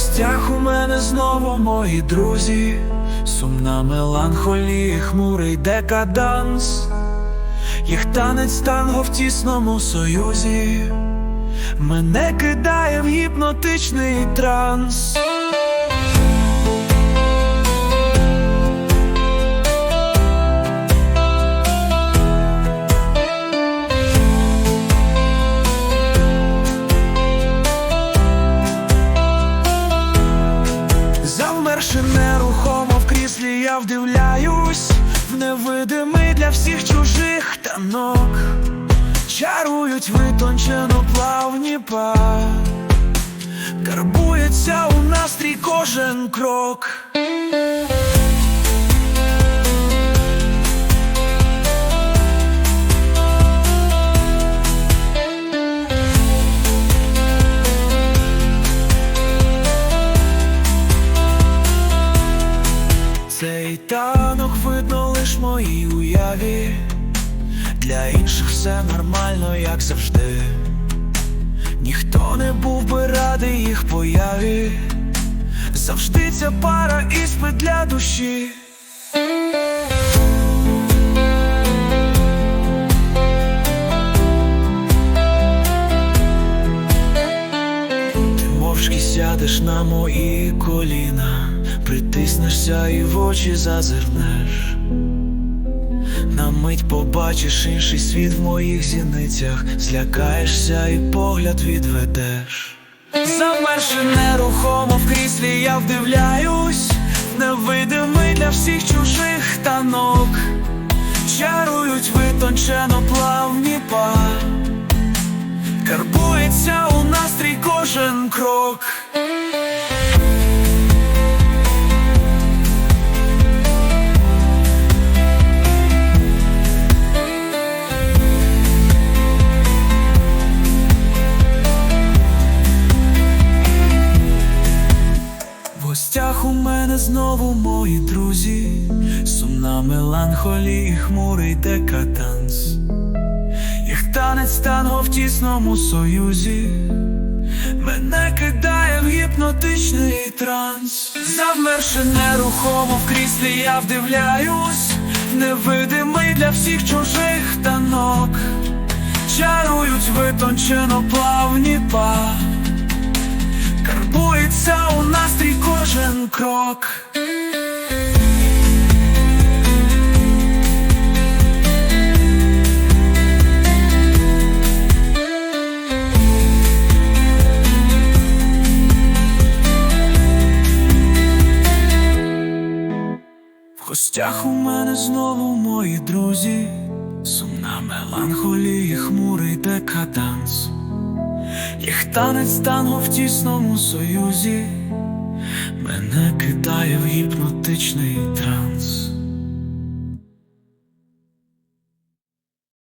гостях у мене знову мої друзі, сумна меланхолія, хмурий декаданс, їх танець танго в тісному союзі, мене кидає в гіпнотичний транс. Завмерши нерухомо в кріслі, я вдивляюсь в невидимий для всіх чужих танок, чарують витончено плавні па, карбується у настрій кожен крок. Моїй для інших все нормально, як завжди. Ніхто не був би радий їх появі. Завжди ця пара іспит для душі. Ти мовчки сядеш на мої коліна, притиснешся і в очі зазирнеш. На мить побачиш інший світ в моїх зіницях, злякаєшся і погляд відведеш. Замерши нерухомо в кріслі, я вдивляюсь, невидимий для всіх чужих танок, чарують витончено плавні па. Карбується у настрій кожен крок. Гостях у мене знову мої друзі, сумна меланхолія, хмурий декаданс. Їх танець танго в тісному союзі, мене кидає в гіпнотичний транс. Завмерши нерухомо в кріслі, я вдивляюсь, невидимий для всіх чужих танок, чарують витончено плавні па, крок. В гостях у мене знову мої друзі, сумна меланхолія, хмурий декаданс. Їх танець танго в тісному союзі, мене кидає в гіпнотичний транс.